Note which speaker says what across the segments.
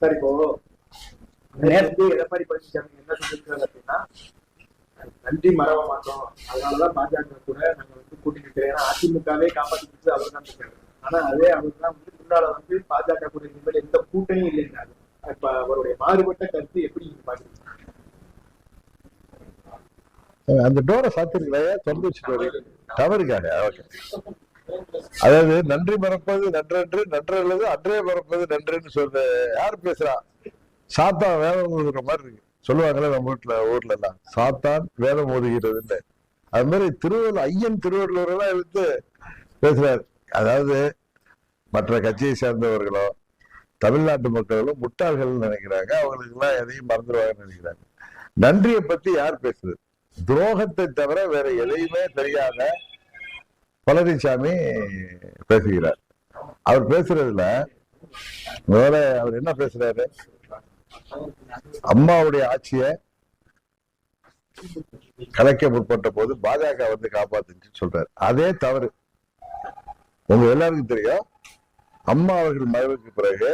Speaker 1: Sir இப்போ நேற்று எடப்பாடி பழனிசாமி என்ன சொல்லியிருக்காரு அப்படின்னா நன்றி மறவ மாட்டோம். அதனாலதான் பாஜக கூட நாங்க வந்து கூட்டிட்டு ஏன்னா அதிமுகவே காப்பாற்றிட்டு அவர் தான் இருக்காரு. ஆனா அதே அவர் தான் வந்து முன்னால வந்து பாஜக கூட இனிமேல் எந்த கூட்டணியும் இல்லைன்னாரு இப்ப அவருடைய மாறுபட்ட கருத்து எப்படி நீங்க பாக்குறீங்க
Speaker 2: அந்த டோரை சாத்திருக்கலையா? திறந்து வச்சுட்டு தவறுக்காக ஓகே. அதாவது நன்றி மறப்பது நன்றன்று நன்றல்லது அன்றே மறப்பது நன்றுன்னு சொல்ற யார் பேசுறா? சாத்தான் வேதம் ஓதுகிற மாதிரி இருக்கு. சொல்லுவாங்களே நம்ம வீட்டுல ஊர்ல எல்லாம் சாத்தான் வேதம் இல்லை. அது மாதிரி திருவள்ளுவர் ஐயன் திருவள்ளுவர் எல்லாம் எடுத்து பேசுறாரு. அதாவது மற்ற கட்சியை சேர்ந்தவர்களோ தமிழ்நாட்டு மக்களும் முட்டாள்கள் நினைக்கிறாங்க. அவங்களுக்கு எல்லாம் எதையும் மறந்துடுவாங்கன்னு நினைக்கிறாங்க. நன்றியை பத்தி யார் பேசுறது? துரோகத்தை தவிர வேற எதையுமே தெரியாத பழனிசாமி பேசுகிறார். அவர் பேசுறதுல முதல்ல அவர் என்ன பேசுறாரு? அம்மாவுடைய ஆட்சிய கலைக்க முற்பட்ட போது பாஜக வந்து காப்பாத்துச்சு சொல்றாரு. அதே தவறு. உங்க எல்லாருக்கும் தெரியும். அம்மா அவர்கள் மறைவுக்கு பிறகு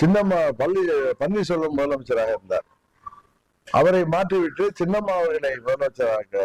Speaker 2: சின்னம்மா பள்ளி பன்னீர்செல்வம் முதலமைச்சராக இருந்தார். அவரை மாற்றிவிட்டு சின்னம்மா அவர்களை முதலமைச்சராக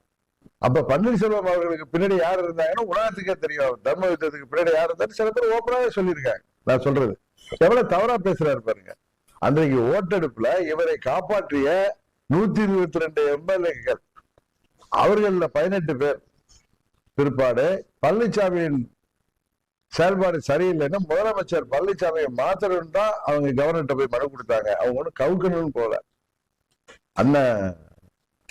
Speaker 2: அப்ப பன்னீர்செல்வம் அவர்களுக்கு பின்னாடி யார் இருந்தாங்கன்னா உலகத்துக்கே தெரியும். தர்ம யுத்தத்துக்கு பின்னாடி யார் இருந்தாலும் சில பேர் ஓப்பனாவே சொல்லியிருக்காங்க. நான் சொல்றது. எவ்வளவு தவறா பேசுறாரு பாருங்க. அன்றைக்கு ஓட்டெடுப்புல இவரை காப்பாற்றிய நூத்தி இருபத்தி ரெண்டு எம்எல்ஏக்கள். அவர்கள்ல பதினெட்டு பேர். பிற்பாடு பழனிசாமியின் செயல்பாடு சரியில்லைன்னா முதலமைச்சர் பழனிசாமியை மாத்தணும் தான் அவங்க கவர்னர்கிட்ட போய் மனு கொடுத்தாங்க. அவங்க ஒன்றும் கவுக்கணும்னு போல அண்ணன்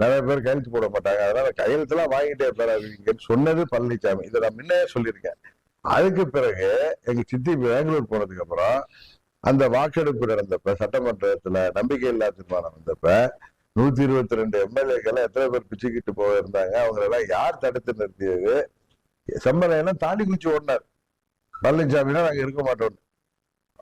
Speaker 2: நிறைய பேர் கழிச்சு போட மாட்டாங்க. அதனால கையெழுத்தெல்லாம் வாங்கிட்டே பெறாதீங்கன்னு சொன்னது பழனிசாமி இதை நான் முன்னே சொல்லியிருக்கேன். அதுக்கு பிறகு எங்க சித்தி பெங்களூர் போனதுக்கு அப்புறம் அந்த வாக்கெடுப்பு நடந்தப்ப சட்டமன்றத்துல நம்பிக்கை இல்லா தீர்மானம் வந்தப்ப நூத்தி இருபத்தி ரெண்டு எம்எல்ஏக்கள் எத்தனை பேர் பிச்சுக்கிட்டு போக இருந்தாங்க. அவங்களெல்லாம் யார் தடுத்து நிறுத்தியது? செம்மலையெல்லாம் தாண்டி குச்சி ஓடினார். பழனிசாமினா நாங்க இருக்க மாட்டோம்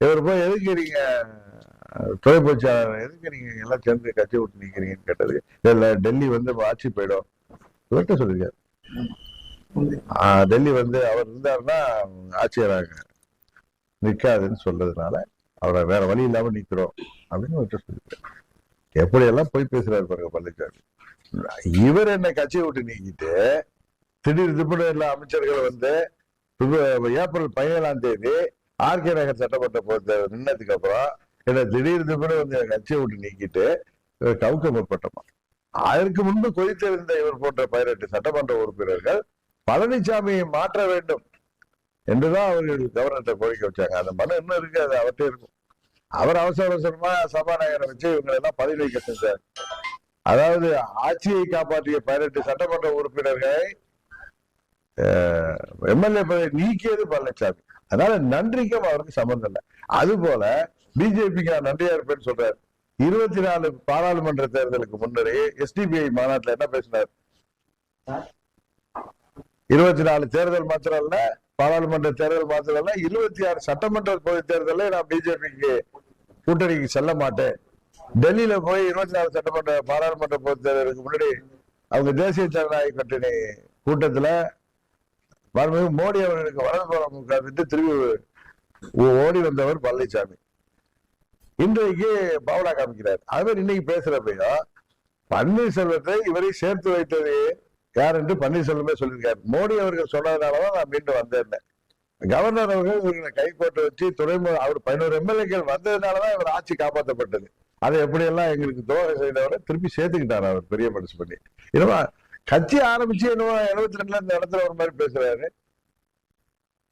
Speaker 2: இவரு. இவர் போய் எதுக்கு நீங்க தொலைபேச்சாளர் எதுக்கு நீங்க எல்லாம் சேர்ந்து கட்சி விட்டு நிக்கிறீங்கன்னு கேட்டது. இல்ல டெல்லி வந்து ஆட்சி போயிடும். இவர்கிட்ட சொல்லியிருக்காரு. டெல்லி வந்து அவர் இருந்தாருன்னா ஆட்சியராக நிக்காதுன்னு சொல்றதுனால அவரை வேற வழி இல்லாம நிக்கிறோம் அப்படின்னு அவர்கிட்ட சொல்லியிருக்காரு. எப்படியெல்லாம் போய் பேசுறாரு பாருங்க பழனிசாமி இவர் என்ன கட்சியை விட்டு நீக்கிட்டு திடீர் திடீர்னு அமைச்சர்கள் வந்து ஏப்ரல் பதினேழாம் தேதி ஆர்கே நகர் சட்டமன்ற பொறுத்த நின்னதுக்கு அப்புறம் என்ன திடீர்னு திடீர்னு வந்து என் கட்சியை விட்டு நீக்கிட்டு இவர் கவுக்க அதற்கு முன்பு கொதித்திருந்த இவர் போன்ற பதினெட்டு சட்டமன்ற உறுப்பினர்கள் பழனிசாமியை மாற்ற வேண்டும் என்றுதான் அவர்கள் கவர்னர்கிட்ட கோரிக்கை வச்சாங்க. அந்த மனம் இன்னும் இருக்கு அது அவர்கிட்ட இருக்கும். அவர் அவசர அவசரமா சபாநாயகரை வச்சு இவங்களை எல்லாம் பதவி வைக்க செஞ்சார். அதாவது ஆட்சியை காப்பாற்றிய பதினெட்டு சட்டமன்ற உறுப்பினர்களை எம்எல்ஏ பதவி நீக்கியது பழனிசாமி அதனால நன்றிக்கும் அவருக்கு சம்மந்தம் இல்லை. அது போல பிஜேபிக்கு நான் நன்றியா இருப்பேன்னு சொல்றாரு. இருபத்தி நாலு பாராளுமன்ற தேர்தலுக்கு முன்னரே எஸ்டிபிஐ மாநாட்டுல என்ன பேசினார்? இருபத்தி நாலு தேர்தல் மாத்திரம் இல்ல பாராளுமன்ற தேர்தல் மாத்திரம் இல்ல இருபத்தி ஆறு சட்டமன்ற பொது தேர்தலில் நான் பிஜேபிக்கு கூட்டணிக்கு செல்ல மாட்டேன். டெல்லியில போய் இருபத்தி நாலு சட்டமன்ற பாராளுமன்ற பொது தேர்தலுக்கு முன்னாடி அவங்க தேசிய ஜனநாயக கூட்டணி கூட்டத்துல மறுபடியும் மோடி அவர்களுக்கு வலதுபுறம் உட்கார்ந்துட்டு திரும்பி ஓடி வந்தவர் பழனிசாமி. இன்றைக்கு பாவடா காமிக்கிறார். அவர் இன்னைக்கு பேசுறப்பையும் பன்னீர்செல்வத்தை இவரை சேர்த்து வைத்தது யார் என்று பன்னீர்செல்வமே சொல்லியிருக்காரு. மோடி அவர்கள் சொன்னதுனாலதான் நான் மீண்டும் வந்தேன் கவர்னர் அவர்கள் இவர்களை கைகோட்டு வச்சு துறைமுக அவர் பதினோரு எம்எல்ஏக்கள் வந்ததுனாலதான் இவர் ஆட்சி காப்பாற்றப்பட்டது அதை எப்படியெல்லாம் எங்களுக்கு துரோகம் செய்தவரை திருப்பி சேர்த்துக்கிட்டார் அவர் பெரிய மனசு பண்ணி. என்னவா கட்சி ஆரம்பிச்சு என்னவோ எழுபத்தி ரெண்டுல இந்த இடத்துல ஒரு மாதிரி பேசுறாரு.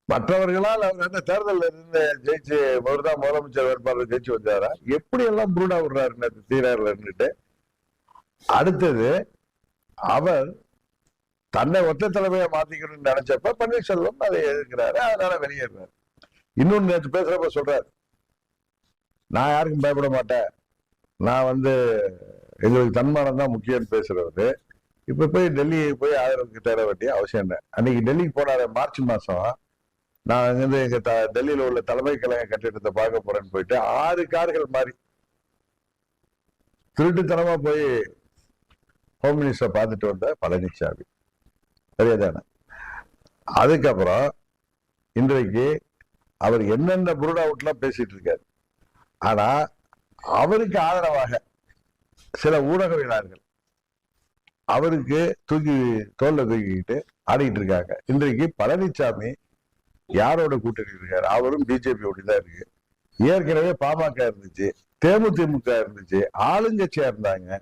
Speaker 2: மற்றவர்களால் அவர் என்ன தேர்தலில் இருந்து ஜெயிச்சு அவர் தான் முதலமைச்சர் வேட்பாளர் ஜெயிச்சு வந்தாரா? எப்படி எல்லாம் புருடா விடுறாரு தீராறுல இருந்துட்டு? அடுத்தது அவர் தன்னை ஒத்த தலைமையை மாத்திக்கணும்னு நினைச்சப்ப பன்னீர்செல்வம் அதை எதிர்க்கிறாரு அதனால வெளியேறாரு. இன்னொன்னு நேற்று பேசுறப்ப சொல்றாரு நான் யாருக்கும் பயப்பட மாட்டேன். நான் வந்து எங்களுக்கு தன்மானம் தான் முக்கியம்னு பேசுறவரு. இப்ப போய் டெல்லி போய் ஆதரவுக்கு தேட வேண்டிய அவசியம் இல்லை. அன்னைக்கு டெல்லிக்கு போனாரு மார்ச் மாசம். நான் அங்கிருந்து எங்க த- டெல்லியில உள்ள தலைமை கழக கட்டிடத்தை பார்க்க போறேன்னு போயிட்டு ஆறு கார்கள் மாறி திருட்டுத்தனமா போய் ஹோம் மினிஸ்டரை பார்த்துட்டு வந்த பழனிசாமி சரியாதானே? அதுக்கப்புறம் இன்றைக்கு அவர் என்னென்ன புருட் அவுட்லாம் பேசிட்டு இருக்காரு. ஆனா அவருக்கு ஆதரவாக சில ஊடகவியலாளர்கள் அவருக்கு தூக்கி தோல்ல தூக்கிக்கிட்டு ஆடிட்டு இருக்காங்க. இன்றைக்கு பழனிசாமி யாரோட கூட்டணி இருக்காரு? அவரும் பிஜேபியோட தான் இருக்கு. ஏற்கனவே பாமக இருந்துச்சு தேமுதிமுக இருந்துச்சு ஆளுங்கட்சியா இருந்தாங்க.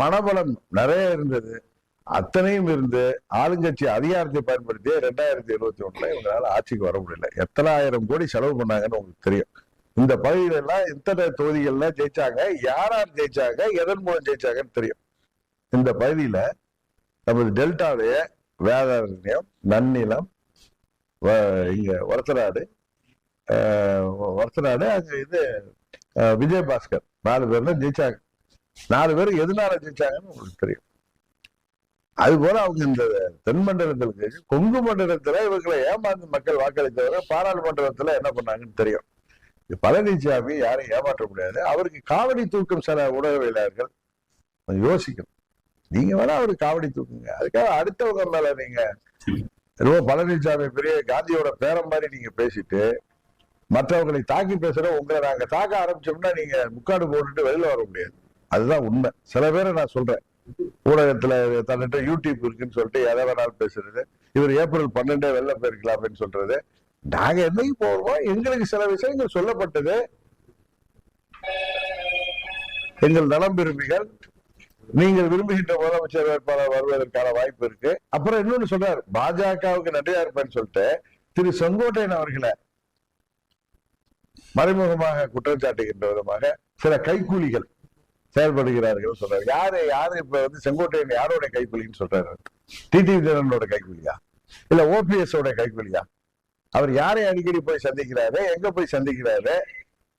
Speaker 2: பணபலம் நிறைய இருந்தது. அத்தனையும் இருந்து ஆளுங்கட்சி அதிகாரத்தை பயன்படுத்தி ரெண்டாயிரத்தி இருபத்தி ஒண்ணுல இவங்களால ஆட்சிக்கு வர முடியல. எத்தனை ஆயிரம் கோடி செலவு பண்ணாங்கன்னு உங்களுக்கு தெரியும். இந்த பகுதியில எல்லாம் எத்தனை தொகுதிகள்லாம் ஜெயிச்சாங்க யார் யார் ஜெயிச்சாங்க எதன் மூலம் ஜெயிச்சாங்கன்னு தெரியும். இந்த பகுதியில நமது டெல்டாவுடைய வேதாரண்யம் நன்னிலம் வ- இங்க ஒரத்தநாடு ஒரத்தநாடு அங்க இது விஜயபாஸ்கர். நாலு பேர் தான் ஜெயிச்சாங்க. நாலு பேர் எதனால ஜெயிச்சாங்கன்னு உங்களுக்கு தெரியும். அது போல அவங்க இந்த தென் மண்டலத்திற்கு கொங்கு மண்டலத்துல இவங்களை ஏமாந்து மக்கள் வாக்களித்தவரை பாராளுமன்றத்துல என்ன பண்ணாங்கன்னு தெரியும். பழனிசாமி யாரையும் ஏமாற்ற முடியாது. அவருக்கு காவடி தூக்கம் சில ஊடகவியலாளர்கள் யோசிக்கணும். நீங்க வேணா அவரு காவடி தூக்குங்க. அதுக்காக அடுத்தவங்க மேல நீங்க ரொம்ப பழனிசாமி பெரிய காந்தியோட பேரம் மாதிரி நீங்க பேசிட்டு மற்றவர்களை தாக்கி பேசுற உங்களை நாங்க தாக்க ஆரம்பிச்சோம்னா நீங்க முக்காடு போட்டுட்டு வெளியில வர முடியாது. அதுதான் உண்மை. சில பேரை நான் சொல்றேன். ஊடகத்துல தன்னிட்ட யூடியூப் இருக்குன்னு சொல்லிட்டு எதை வேணாலும் பேசுறது. இவர் ஏப்ரல் பன்னெண்டே வெளில போயிருக்கலாம்னு சொல்றது. நாங்க என்னைக்கு போவோம் எங்களுக்கு சில விஷயங்கள் சொல்லப்பட்டது. எங்கள் நலம் விரும்பிகள் நீங்கள் விரும்புகின்ற முதலமைச்சர் வேட்பாளர் வருவதற்கான வாய்ப்பு இருக்கு. அப்புறம் இன்னொன்னு சொல்றாரு பாஜகவுக்கு நன்றியா இருப்பேன்னு சொல்லிட்டு திரு செங்கோட்டையன் அவர்களை மறைமுகமாக குற்றம் சாட்டுகின்ற விதமாக சில கைக்கூலிகள் செயல்படுகிறார்கள் சொல்றாரு. யாரு யாரு இப்ப வந்து செங்கோட்டையன் யாரோட கைக்கூலின்னு சொல்றாரு? டிடி தினனோட கைக்கூலியா இல்ல ஓபிஎஸ் ஓட கைக்கூலியா அவர் யாரை அடிக்கடி போய் சந்திக்கிறாரு? எங்க போய் சந்திக்கிறாரு?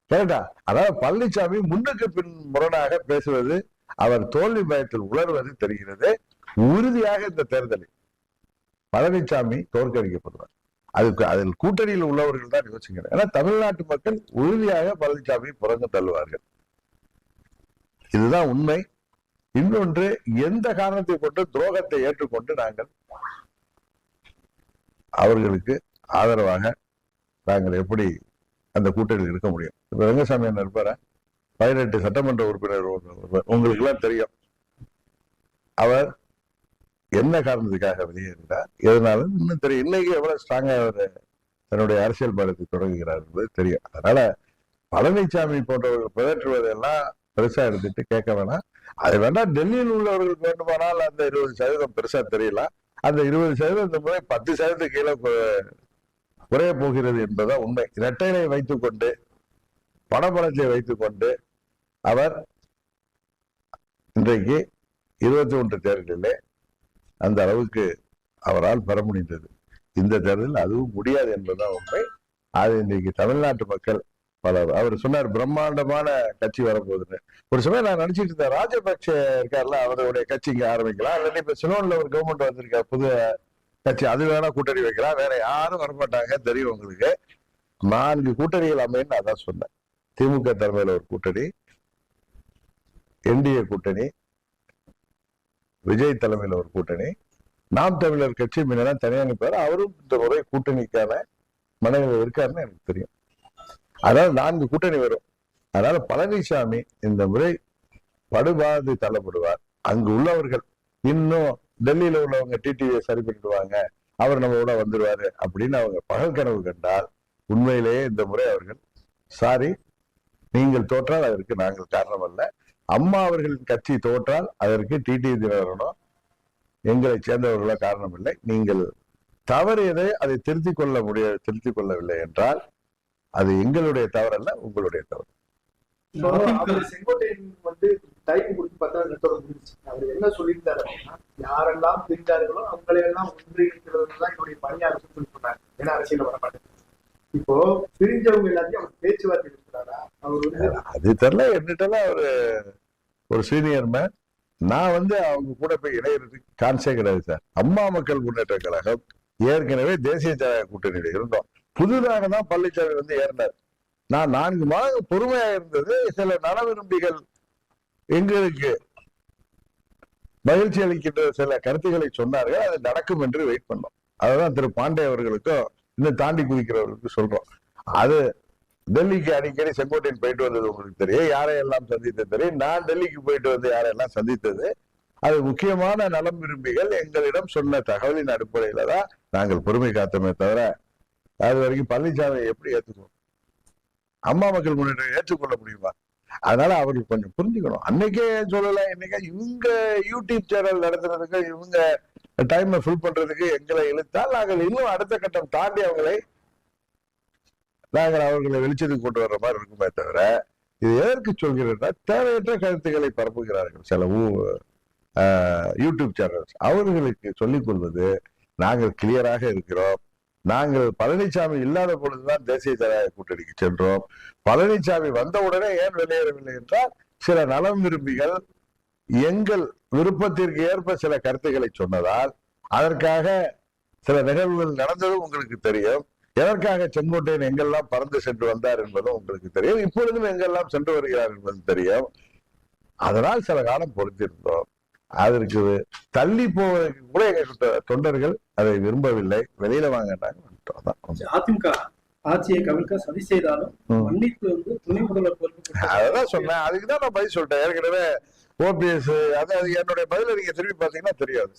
Speaker 2: கேட்டா அதாவது பழனிசாமி முன்னுக்கு பின் முரணாக பேசுவது அவர் தோல்வி பயத்தில் உணர்வது தெரிகிறது. உறுதியாக இந்த தேர்தலில் பழனிசாமி தோற்கடிக்கப்படுவார். அதுக்கு அதில் கூட்டணியில் உள்ளவர்கள் தான் யோசிக்கிறார். ஏன்னா தமிழ்நாட்டு மக்கள் உறுதியாக பழனிசாமி புறங்க தள்ளுவார்கள். இதுதான் உண்மை. இன்னொன்று எந்த காரணத்தை கொண்டு துரோகத்தை ஏற்றுக்கொண்டு நாங்கள் அவர்களுக்கு ஆதரவாக நாங்கள் எப்படி அந்த கூட்டணியில் இருக்க முடியும்? இப்ப ரங்கசாமி என்ன இருப்பாரா? பதினெட்டு சட்டமன்ற உறுப்பினர் உங்களுக்கு எல்லாம் தெரியும். அவர் என்ன காரணத்துக்காக வெளியேறினார் எதனால இன்னும் தெரியும். இன்னைக்கு எவ்வளவு ஸ்ட்ராங்கா அவர் தன்னுடைய அரசியல் பயணத்தை தொடங்குகிறார் என்பது தெரியும். அதனால பழனிசாமி போன்றவர்கள் பிதற்றுவதெல்லாம் பெருசா எடுத்துட்டு கேட்க வேணாம். அது வேணா டெல்லியில் உள்ளவர்களுக்கு வேண்டுமானால் அந்த இருபது சதவீதம் பெருசா தெரியல. அந்த இருபது சதவீதம் இந்த முறை பத்து சதவீதம் கீழே குறைய போகிறது என்பதுதான் உண்மை. இரட்டைகளை வைத்துக்கொண்டு பணபலத்தை வைத்துக்கொண்டு அவர் இன்றைக்கு இருபத்தி ஒன்று தேர்தலிலே அந்த அளவுக்கு அவரால் பெற முடிந்தது. இந்த தேர்தலில் அதுவும் முடியாது என்பதுதான் உண்மை. அது இன்னைக்கு தமிழ்நாட்டு மக்கள் பலர் அவர் சொன்னார் பிரம்மாண்டமான கட்சி வரப்போகுதுன்னு. ஒரு சமயம் நான் நினைச்சிட்டு இருந்தேன் ராஜபக்சே இருக்கார்ல அவருடைய கட்சி இங்க ஆரம்பிக்கலாம். இல்லாட்டி இப்ப சிலோன்ல ஒரு கவர்மெண்ட் வந்திருக்கா புது கட்சி அது வேணா கூட்டணி வைக்கலாம். வேற யாரும் வரமாட்டாங்க தெரியும் உங்களுக்கு. நான்கு கூட்டணிகள் அமைன்னு அதான் சொன்னேன். திமுக தலைமையில ஒரு கூட்டணி என்டிஏ கூட்டணி விஜய் தலைமையில ஒரு கூட்டணி நாம் தமிழர் கட்சி முன்னெல்லாம் தனியாக நிற்பார் அவரும் இந்த முறை கூட்டணிக்கான மனநிலை இருக்காருன்னு எனக்கு தெரியும். அதனால நான்கு கூட்டணி வரும். அதனால பழனிசாமி இந்த முறை படுபாது தள்ளப்படுவார். அங்கு உள்ளவர்கள் இன்னும் டெல்லியில உள்ளவங்க டிடிவியை சரி பண்ணிடுவாங்க. அவர் நம்ம கூட வந்துடுவாரு அப்படின்னு அவங்க பகல் கனவு கண்டால் உண்மையிலேயே இந்த முறை அவர்கள் சாரி நீங்கள் தோற்றால் அதற்கு நாங்கள் காரணம் அல்ல அம்மா அவர்களின் கட்சி தோற்றால் அதற்கு டிடி தினகரனோ எங்களை சேர்ந்தவர்களோ காரணம் இல்லை நீங்கள் தவறியதை அதை திருத்திக் கொள்ள முடிய திருத்திக் கொள்ளவில்லை என்றால் அது எங்களுடைய தவறல்ல உங்களுடைய தவறு.
Speaker 1: அவர் செங்கோட்டையன் வந்து டைம் கொடுத்து முடிஞ்சுச்சு அவர் என்ன சொல்லியிருந்தாரு அப்படின்னா யாரெல்லாம் பிரிஞ்சார்களோ அவங்களை எல்லாம் ஒன்றிணைக்கிறது தான் என்னுடைய பணியா இருக்குன்னு சொன்னாங்க ஏன்னா அரசியல் வர மாட்டேங்குது. இப்போ பிரிஞ்சவங்க எல்லாத்தையும் அவர் பேச்சுவார்த்தை அவர்
Speaker 2: அது தெரியல என்னட்டெல்லாம் ஒரு ஒரு சீனியர் மேன் நான் வந்து அவங்க கூட போய் இணையறதுக்கு சான்ஸே கிடையாது சார். அம்மா மக்கள் முன்னேற்ற கழகம் ஏற்கனவே தேசிய ஜனநாயக கூட்டணியில் இருந்தோம். புதிதாக தான் பழனிசாமி வந்து ஏறினார். நான் நான்கு மாதம் பொறுமையா இருந்தது. சில நல விரும்பிகள் எங்களுக்கு மகிழ்ச்சி அளிக்கின்ற சில கருத்துக்களை சொன்னார்கள். அது நடக்கும் என்று வெயிட் பண்ணோம். அதுதான் திரு பாண்டே அவர்களுக்கும் இன்னும் தாண்டி குதிக்கிறவர்களுக்கு சொல்றோம். அது டெல்லிக்கு அடிக்கடி செங்கோட்டையில் போயிட்டு வந்தது உங்களுக்கு தெரியும். யாரையெல்லாம் சந்தித்தது தெரியும்? நான் டெல்லிக்கு போயிட்டு வந்து யாரையெல்லாம் சந்தித்தது? அது முக்கியமான நலம் விரும்பிகள் எங்களிடம் சொன்ன தகவலின் அடிப்படையில தான் நாங்கள் பொறுமை காத்தோமே தவிர அது வரைக்கும் பழனிசாமி எப்படி ஏத்துக்குவோம் அம்மா மக்கள் முன்னேற்றம் ஏற்றுக்கொள்ள முடியுமா? அதனால அவர்கள் கொஞ்சம் புரிஞ்சுக்கணும். அன்னைக்கே சொல்லல இன்னைக்கே இவங்க யூடியூப் சேனல் நடத்துறதுக்கு இவங்க டைமை ஃபில் பண்றதுக்கு எங்களை இழுத்தால் நாங்கள் இன்னும் அடுத்த கட்டம் தாண்டி அவங்களை நாங்கள் அவர்களை வெளிச்சத்துக்கு கொண்டு வர்ற மாதிரி இருக்குமே தவிர இது எதற்கு சொல்கிறேன்னா தேவையற்ற கருத்துக்களை பரப்புகிறார்கள் சில ஆஹ் யூடியூப் சேனல்ஸ் அவர்களுக்கு சொல்லிக் கொள்வது நாங்கள் கிளியராக இருக்கிறோம். நாங்கள் பழனிசாமி இல்லாத பொழுதுதான் தேசிய ஜனநாயக கூட்டணிக்கு சென்றோம். பழனிசாமி வந்தவுடனே ஏன் வெளியேறவில்லை என்றால் சில நலம் விரும்பிகள் எங்கள் விருப்பத்திற்கு ஏற்ப சில கருத்துக்களை சொன்னதால் அதற்காக சில நிகழ்வுகள் நடந்ததும் உங்களுக்கு தெரியும். எதற்காக செங்கோட்டையன் எங்கெல்லாம் பறந்து சென்று வந்தார் என்பதும் உங்களுக்கு தெரியும். இப்பொழுதும் எங்கெல்லாம் சென்று வருகிறார் என்பதும் தெரியும். அதனால் சில காலம் பொறுத்திருந்தோம். அதற்கு தள்ளி போவதற்கு கூட எங்க தொண்டர்கள் அதை விரும்பவில்லை. வெளியில. அதான்.
Speaker 3: அதிமுக ஆட்சியை கவிழ்க்க சதி செய்தாலும்
Speaker 2: ம்.
Speaker 3: மன்னிப்பு வந்து துணை முதல்வர் பொறுப்பு
Speaker 2: அதான் சொன்னேன். அதுக்கு தான் நான் பதில் சொல்லிட்டேன். ஏற்கனவே ஓபிஎஸ் அது அது என்னுடைய பதில நீங்க திரும்பி பாத்தீங்கன்னா தெரியாது.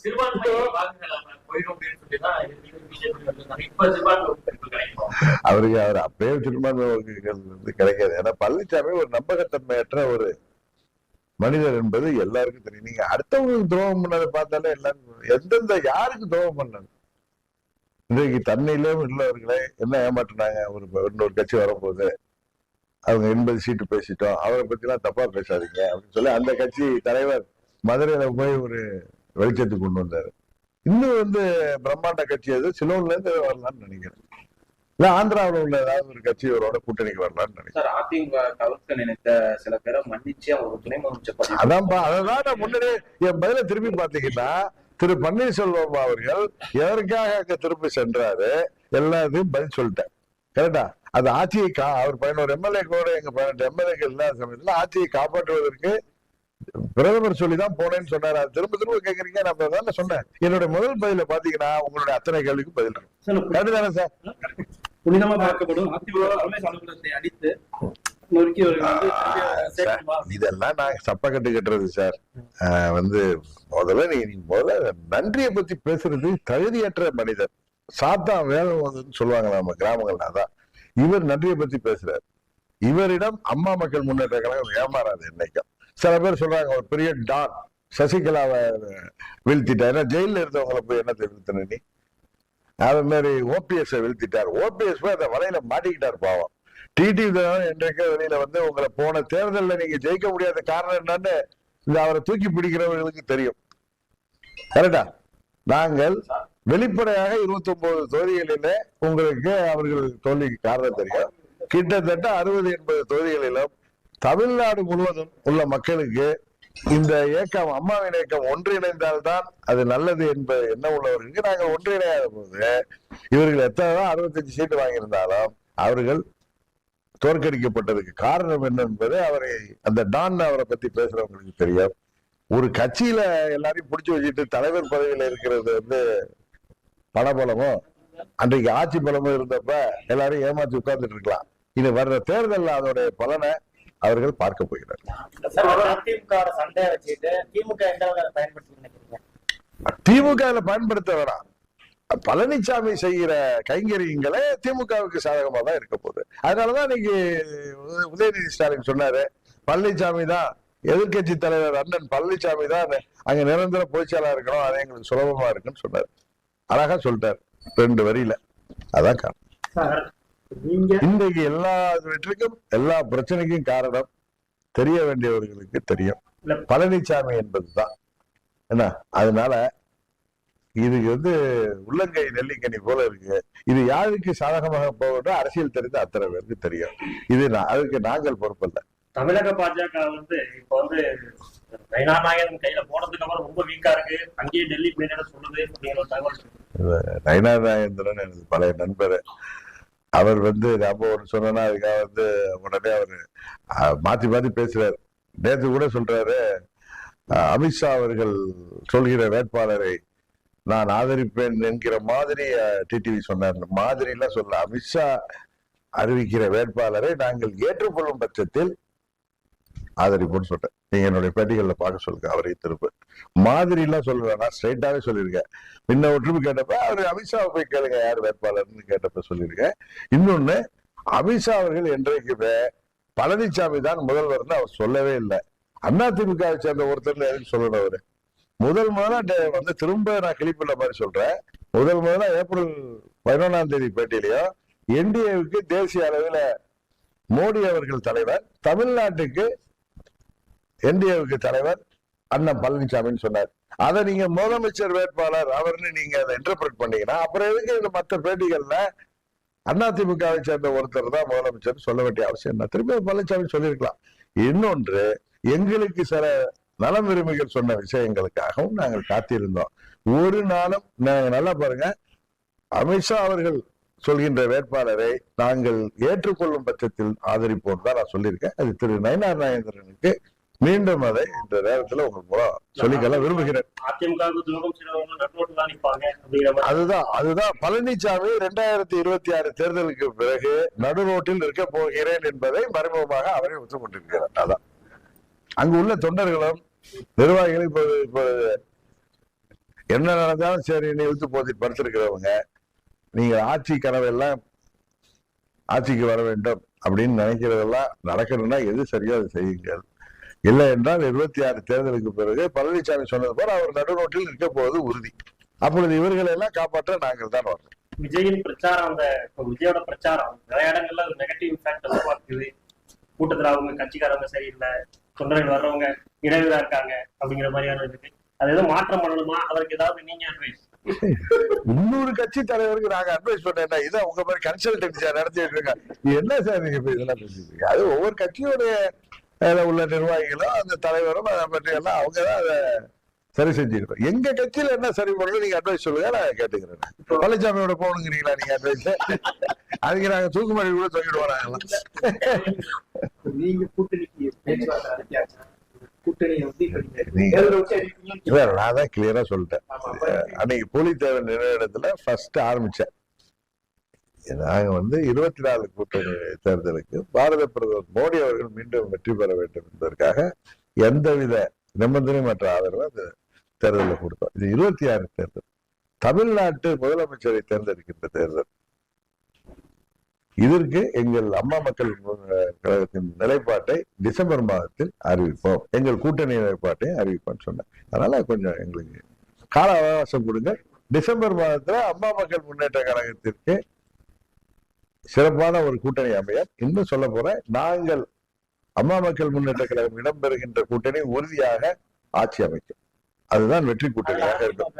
Speaker 2: அவருக்கு அவர் அப்பயே வந்து கிடைக்காது. ஏன்னா பழனிசாமி ஒரு நம்பகத்தன்மையற்ற ஒரு மனிதர் என்பது எல்லாருக்கும் தெரியும். நீங்க அடுத்தவங்களுக்கு துரோகம் பண்ணதை பார்த்தாலே எல்லாரும் எந்தெந்த யாருக்கு துரோகம் பண்ணது? இன்றைக்கு தன்னையிலும் உள்ளவர்களே என்ன ஏமாற்றினாங்க? ஒரு இன்னொரு கட்சி வரப்போகுது. அவங்க எண்பது சீட்டு பேசிட்டோம் அவரை பத்தி எல்லாம் தப்பா பேசாதீங்க அப்படின்னு சொல்லி அந்த கட்சி தலைவர் மதுரையில போய் ஒரு வெளிச்சத்துக்கு கொண்டு வந்தாரு. இன்னும் வந்து பிரம்மாண்ட கட்சி அது சிலோன்ல இருந்து வரலாம்னு நினைக்கிறேன். இல்ல ஆந்திராவுல உள்ள ஏதாவது ஒரு கட்சி அவரோட கூட்டணிக்கு வரலாம்னு நினைக்கிறேன்.
Speaker 4: அதிமுக கவிழ்க்க நினைத்த சில பேரை மன்னிச்சு அவங்க துணை முதலமைச்சர்
Speaker 2: அதான்ப்பா அதான் நான் முன்னாடியே என் பதில திரும்பி பாத்தீங்கன்னா திரு பன்னீர்செல்வம் அவர்கள் எதற்காக அங்க திருப்பி சென்றாரு எல்லாத்தையும் பதில் சொல்லிட்டேன். கரெக்டா அது ஆட்சியை கா அவர் பதினோரு எம்எல்ஏ கூட எங்க பதினெட்டு எம்எல்ஏக்கள் இல்லாத சமயத்துல ஆட்சியை காப்பாற்றுவதற்கு பிரதமர் சொல்லிதான் போனேன்னு சொன்னாரு. திரும்ப திரும்ப கேக்குறீங்க நான் தானே சொன்னேன். என்னோட முதல் பதில பாத்தீங்கன்னா உங்களுடைய அத்தனை கேள்விக்கும் பதில்
Speaker 3: சார்,
Speaker 2: கரெக்டு தானே சார்?
Speaker 3: புனிதமா பார்க்கப்படும். அடித்து?
Speaker 2: இதெல்லாம் நான் சப்பக்கட்டு கட்டுறது சார். வந்து முதல்ல நீ முதல்ல நன்றியை பத்தி பேசுறது தகுதியற்ற மனிதர். சாத்தா வேலை வந்துன்னு சொல்லுவாங்க நம்ம கிராமங்கள்ல அதான். இவர் நன்றியை பத்தி பேசுறாரு. இவரிடம் அம்மா மக்கள் முன்னேற்ற கழகம் ஏமாறாது என்னைக்கும். சில பேர் சொல்றாங்க ஒரு பெரிய டான் சசிகலாவை வீழ்த்திட்டார். ஏன்னா ஜெயில இருந்தவங்களை போய் என்னத்தை வீழ்த்தின நீ? அது மாதிரி ஓபிஎஸ் வீழ்த்திட்டார். ஓபிஎஸ் போய் அந்த வலையில மாட்டிக்கிட்டார் பாவம். டிடி என்றைக்கு வெளியில வந்து உங்களை போன தேர்தல்ல நீங்க ஜெயிக்க முடியாத காரணம் என்னன்னு இந்த அவரை தூக்கி பிடிக்கிறவர்களுக்கு தெரியும். கரெக்டா? நாங்கள் வெளிப்படையாக இருபத்தி ஒன்பது தொகுதிகளிலே உங்களுக்கு அவர்கள் தோல்விக்கு காரணம் தெரியும். கிட்டத்தட்ட அறுபது எண்பது தொகுதிகளிலும் தமிழ்நாடு முழுவதும் உள்ள மக்களுக்கு இந்த இயக்கம் அம்மாவின் இயக்கம் ஒன்றிணைந்தால்தான் அது நல்லது என்பது என்ன உள்ளவர்களுக்கு நாங்கள் ஒன்றிணையாத போது இவர்கள் எத்தனை அறுபத்தஞ்சு சீட்டு வாங்கியிருந்தாலும் அவர்கள் தோற்கடிக்கப்பட்டதுக்கு காரணம் என்ன என்பது அவரை அந்த டான் அவரை பத்தி பேசுறவங்களுக்கு தெரியும். ஒரு கட்சியில எல்லாரையும் பிடிச்சி வச்சுட்டு தலைவர் பதவியில இருக்கிறது வந்து பணபலமும் அன்றைக்கு ஆட்சி பலமும் இருந்தப்ப எல்லாரும் ஏமாத்தி உட்கார்ந்துட்டு இருக்கலாம். இது வர்ற தேர்தல்ல அதோடைய பலனை அவர்கள் பார்க்க
Speaker 5: வச்சுட்டு திமுக பயன்படுத்தி
Speaker 2: வேணாம். பழனிசாமி செய்கிற கைங்கரியங்களே திமுகவுக்கு சாதகமா தான் இருக்க போகுது. அதனாலதான் இன்னைக்கு உத- உதயநிதி ஸ்டாலின் சொன்னாரு பழனிசாமி தான் எதிர்க்கட்சி தலைவர் அண்ணன் பழனிசாமி தான் அங்க நிரந்தர பொதுச்செயலா இருக்கணும் அது எங்களுக்கு சுலபமா இருக்குன்னு சொன்னாரு. அழகா சொல்லிட்டாரு. ரெண்டு வரியில. அதான் காரணம். இன்றைக்கு எல்லா வெற்றிக்கும் எல்லா பிரச்சனைக்கும் காரணம் தெரிய வேண்டியவர்களுக்கு தெரியும். பழனிசாமி என்பதுதான். என்ன? அதனால இதுக்கு வந்து உள்ளங்கை நெல்லிக்கனி போல இருக்கு. இது யாருக்கு சாதகமாக போகணும் அரசியல் தெரிந்த அத்தனை பேருக்கு தெரியும். இது அதுக்கு நாங்கள் பொறுப்பல்ல.
Speaker 5: தமிழக பாஜக வந்து இப்ப வந்து நயனா நாயகன் கையில போனதுக்கு அப்புறம் ரொம்ப வீக்கா இருக்கு. அங்கேயே டெல்லி மேலிட சொல்லுது அப்படிங்கிற தகவல்.
Speaker 2: நயனா நாகேந்திரன் எனது பழைய நண்பர். அவர் வந்து நம்ம ஒன்று சொன்னா அதுக்காக வந்து உடனே அவர் மாத்தி மாத்தி பேசுறாரு. நேற்று கூட சொல்றாரு அமித்ஷா அவர்கள் சொல்கிற வேட்பாளரை நான் ஆதரிப்பேன் என்கிற மாதிரி டிடிவி சொன்னார். மாதிரி எல்லாம் சொல்ல அமித்ஷா அறிவிக்கிற வேட்பாளரை நாங்கள் ஏற்றுக்கொள்ளும் பட்சத்தில் ஆதரிப்போம்னு சொல்றேன் நீங்க என்னுடைய பேட்டிகள்ல பார்க்க சொல்லுங்க அவரை திரும்ப மாதிரி எல்லாம் சொல்லுவேன் நான் ஸ்ட்ரைட்டாவே சொல்லியிருக்கேன் முன்ன ஒற்றுமை கேட்டப்ப அவர் அமித்ஷாவை போய் கேளுங்க யார் வேட்பாளர்னு கேட்டப்ப சொல்லியிருக்கேன் இன்னொன்னு அமித்ஷா அவர்கள் என்றைக்குமே பழனிசாமி தான் முதல்வர்னு அவர் சொல்லவே இல்லை. அதிமுகவை சேர்ந்த ஒருத்தர் எதுக்கு சொல்லணும் அவரு. முதல் முதலா டே- வந்து திரும்ப நான் கிளிப்புள்ள மாதிரி சொல்றேன். முதல் முதலா ஏப்ரல் பதினொன்னாம் தேதி பேட்டியிலையும் என்டிஏவுக்கு தேசிய அளவில் மோடி அவர்கள் தலைவர் தமிழ்நாட்டுக்கு என்டிஏவுக்கு தலைவர் அண்ணன் பழனிசாமின்னு சொன்னார். அதை நீங்க முதலமைச்சர் வேட்பாளர் அவர்னு நீங்க அதை இன்டர்பிரட் பண்ணீங்கன்னா அப்புறம் எதுக்கு மற்ற பேட்டிகள்ல அதிமுகவை சேர்ந்த ஒருத்தர் தான் முதலமைச்சர் சொல்ல வேண்டிய அவசியம் என்ன திரும்ப பழனிசாமி சொல்லியிருக்கலாம். இன்னொன்று எங்களுக்கு சில நலம் விரும்பிகள் சொன்ன விஷயங்களுக்காகவும் நாங்கள் காத்திருந்தோம். ஒரு நாளும் நாங்க நல்லா பாருங்க அமித்ஷா அவர்கள் சொல்கின்ற வேட்பாளரை நாங்கள் ஏற்றுக்கொள்ளும் பட்சத்தில் ஆதரிப்போம் தான் நான் சொல்லியிருக்கேன். அது திரு நயனார் நாயந்திரனுக்கு மீண்டும் அதை இந்த நேரத்துல உங்களுக்கு மூலம் சொல்லிக்கொள்ள விரும்புகிறேன். அதுதான் அதுதான். பழனிசாமி இரண்டாயிரத்தி இருபத்தி ஆறு தேர்தலுக்கு பிறகு நடுரோட்டில் இருக்க போகிறேன் என்பதை மறைமுகமாக அவரே ஒத்துக்கொண்டிருக்கிறார் அதான். அங்கு உள்ள தொண்டர்களும் நிர்வாகிகளும் இப்போ இப்போ என்ன நடந்தாலும் சரி நீ இழுத்து போத்தி படுத்திருக்கிறவங்க நீங்க ஆட்சி கனவெல்லாம் ஆட்சிக்கு வர வேண்டும் அப்படின்னு நினைக்கிறதெல்லாம் நடக்கணும்னா எது சரியோ அதை செய்யுங்கள். இல்லை என்றால் இருபத்தி ஆறு தேர்தலுக்கு பிறகு பழனிசாமி சொன்னது போல அவர் நடுரோட்டில் இருக்க போவது உறுதி. அப்பொழுது இவர்களை எல்லாம் காப்பாற்ற நாங்கள் தான் வரணும்
Speaker 5: விஜயின் பிரச்சாரம் அந்த இப்ப விஜயோட பிரச்சாரம் நிறைய இடங்கள்ல நெகட்டிவ் இம்பாக்ட் உருவாக்குது கூட்டத்துல அவங்க கட்சிக்காரங்க சரியில்லை தொண்டர்கள் வர்றவங்க இடைவிதா இருக்காங்க அப்படிங்கிற மாதிரியான இருக்கு அது எதுவும் மாற்றம் பண்ணணுமா? அதற்கு ஏதாவது நீங்க அட்வைஸ்
Speaker 2: இன்னொரு கட்சி தலைவருக்கு நாங்க அட்வைஸ் பண்ணேன் இதான் உங்க மாதிரி கன்சல்டன்சியா நடத்திட்டு இருக்க இது என்ன சார் நீங்க இதெல்லாம் பேசிட்டு இருக்கீங்க? அது ஒவ்வொரு கட்சியோடைய அதுல உள்ள நிர்வாகிகளும் அந்த தலைவரும் அதை பற்றி எல்லாம் அவங்க தான் அதை சரி செஞ்சிருப்போம் எங்க கட்சியில என்ன சரி பண்ணணும் நீங்க அட்வைஸ் சொல்லுங்க நான் கேட்டுக்கிறேன். பழனிசாமியோட போகணுங்கிறீங்களா நீங்க அட்வைஸ் அதுக்கு நாங்க தூக்குமாடி கூட சொல்லிடுவோம் நாங்கெல்லாம் நான் தான் கிளியரா சொல்லிட்டேன். அன்னைக்கு போலீஸ் தேவர் நிறைய இடத்துல ஃபர்ஸ்ட் ஆரம்பிச்சேன். நாங்க வந்து இருபத்தி நாலு கூட்டணி தேர்தலுக்கு பாரத பிரதமர் மோடி அவர்கள் மீண்டும் வெற்றி பெற வேண்டும் என்பதற்காக எந்தவித நிபந்தனை மற்ற ஆதரவு அந்த தேர்தலில் கொடுத்தோம். இது இருபத்தி ஆறு தேர்தல். தமிழ்நாட்டு முதலமைச்சரை தேர்ந்தெடுக்கின்ற தேர்தல். இதற்கு எங்கள் அம்மா மக்கள் கழகத்தின் நிலைப்பாட்டை டிசம்பர் மாதத்தில் அறிவிப்போம். எங்கள் கூட்டணி நிலைப்பாட்டை அறிவிப்போம்னு சொன்னேன் அதனால கொஞ்சம் எங்களுக்கு கால அவகாசம் கொடுங்க. டிசம்பர் மாதத்துல அம்மா மக்கள் முன்னேற்ற கழகத்திற்கு சிறப்பான ஒரு கூட்டணி அமைய இன்னும் சொல்ல போறேன் நாங்கள் அம்மா மக்கள் முன்னேற்ற கழகம் இடம்பெறுகின்ற கூட்டணி உறுதியாக ஆட்சி அமைக்கும். அதுதான் வெற்றி கூட்டணியாக இருக்கும்.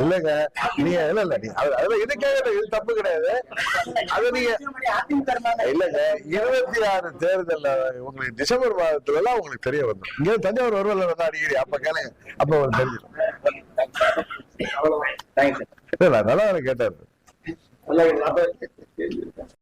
Speaker 2: இல்லங்க நீங்க இல்ல இல்ல நீ அதுல இதுக்காக இது தப்பு கிடையாது. அது நீங்க இல்லங்க இருபத்தி ஆறு தேர்தல்ல உங்களுக்கு டிசம்பர் மாதத்துல எல்லாம் உங்களுக்கு தெரிய வந்துடும் இங்க தஞ்சாவூர் வருவல வந்தா அடிக்கடி அப்ப கேளுங்க அப்ப உங்களுக்கு
Speaker 1: அவ்வளவுதான்.
Speaker 2: நல்லா கேட்டாரு.
Speaker 1: நல்லா